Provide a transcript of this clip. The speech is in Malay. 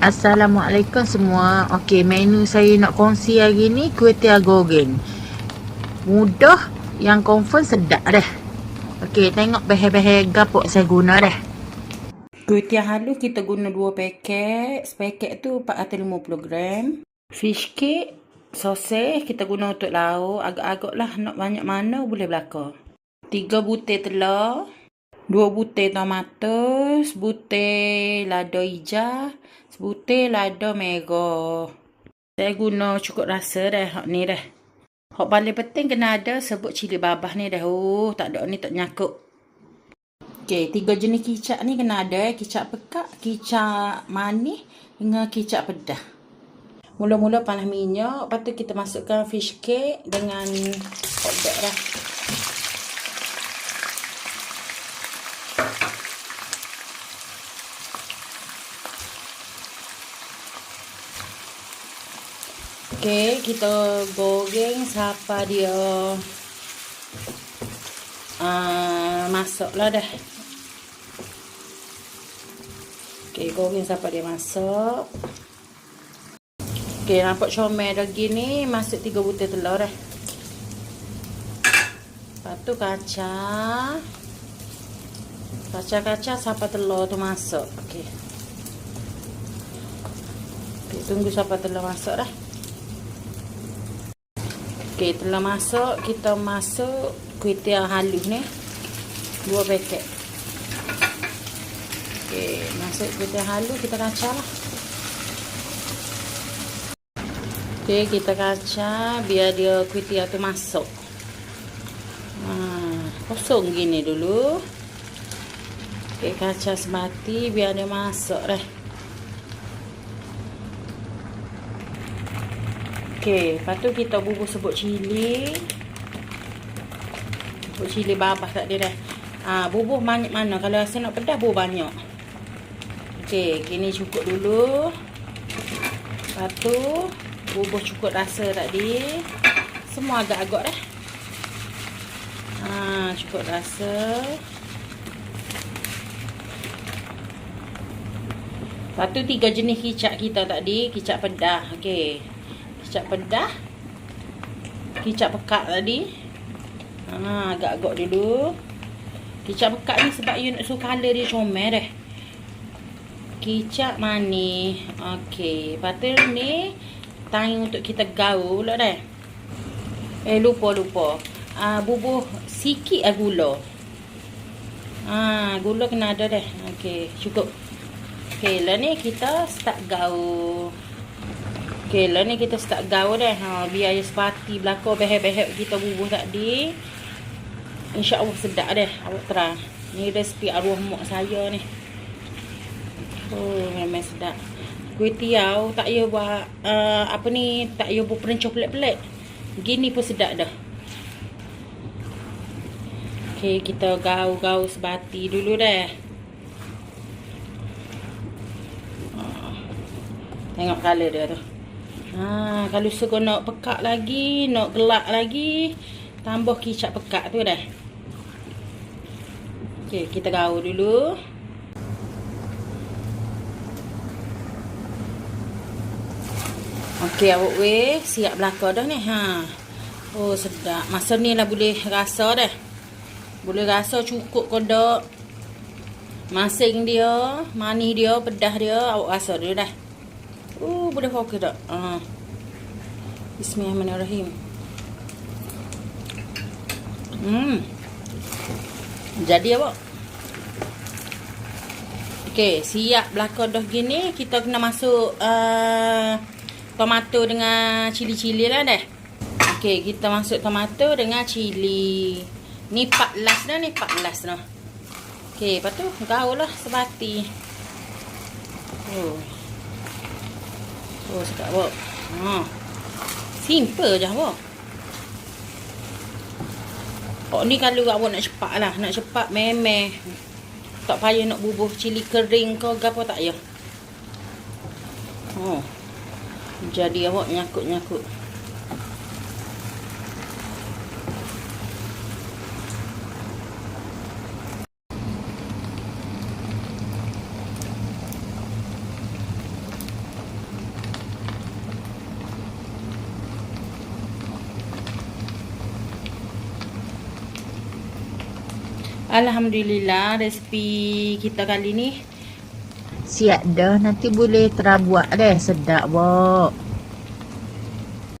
Assalamualaikum semua. Okey, menu saya nak kongsi hari ni kuih goreng. Mudah yang confirm sedap dah. Okey, tengok bahan-bahan gapok saya guna dah. Kuih halus kita guna 2 paket. Sepaket tu 450 gram. Fish cake, sosis kita guna untuk lauk. Agak-agak lah nak banyak mana boleh belakang. 3 butir telur. 2 butir tomato, sebutir lada hijau, sebutir lada merah. Saya guna cukup rasa dah hak ni dah. Hak paling penting kena ada sebut cili babah ni dah. Oh, tak ada ni tak nyakuk. Okey, tiga jenis kicap ni kena ada. Kicap pekak, kicap manis dengan kicap pedah. Mula-mula panas minyak. Lepas tu kita masukkan fish cake dengan hot dog Okey, kita goreng sampai dia uh, masuklah dah. Okey, goreng sampai dia masuk. Okey, nampak comel dah gini, masuk tiga butir telur dah. Lepas tu kaca. Kaca-kaca sampai telur tu masuk. Okey. Okay, tunggu sampai telur masuk dah. Okey, telah masuk, kita masuk kuih tiaw halus ni. Dua paket. Okey, masuk kuih tiaw halus, kita kacau lah. Okey, kita kacau biar dia kuih tiaw tu masuk. Ha, kosong gini dulu. Okey, kacau semati biar dia masuk dah. Okey, lepas tu kita bubur sebut cili. Sebut cili babah tak dia dah. Ha, bubur banyak mana. Kalau rasa nak pedas, bubur banyak. Okey, kini cukup dulu. Lepas tu, bubur cukup rasa tadi. Semua agak-agak dah. Ha, cukup rasa. Lepas tu, tiga jenis kicap kita tadi. Kicap pedas. Okey kicap pedah kicap pekat tadi. Ha, agak-agak dulu. Kicap pekat ni sebab you nak suka color dia comel dah kicap manis. Ok lepas tu ni time untuk kita gaul dah eh lupa lupa. Uh, bubuh sikit lah gula. Ha, gula kena ada dah ok cukup. Ok lah ni kita start gaul Okey, lah ni kita start gaul dah. Ha, biar air sepati belakang behek-behek kita bubuh tadi. InsyaAllah sedap dah. Awak try. Ni resipi arwah mak saya ni. Oh, memang sedap. Kuih tiaw tak payah buat uh, apa ni, tak payah buat perencah pelik-pelik. Gini pun sedap dah. Okey, kita gaul-gaul sebati dulu dah. Tengok color dia tu. Ha, kalau suka nak pekak lagi, nak gelak lagi, tambah kicap pekak tu dah. Okey, kita gaul dulu. Okey, awak weh, siap belaka dah ni. Ha. Oh, sedap. Masa ni lah boleh rasa dah. Boleh rasa cukup kodok. Masing dia, manis dia, pedah dia, awak rasa dia dah. Uh, boleh fokus tak? Uh. Bismillahirrahmanirrahim. Hmm. Jadi apa? Okey, siap belakang dah gini, kita kena masuk uh, tomato dengan cili-cili lah dah. Okey, kita masuk tomato dengan cili. Ni 14 dah ni, 14 dah. Okey, lepas tu gaul lah sebati. Oh. Oh, sedap awak. Ha. Simple je awak. Oh, ni kalau awak nak cepat lah. Nak cepat memeh. Tak payah nak bubuh cili kering ke apa tak ya. Oh. Jadi awak nyakut-nyakut. Alhamdulillah resipi kita kali ni. Siap dah nanti boleh terabuak deh sedap bok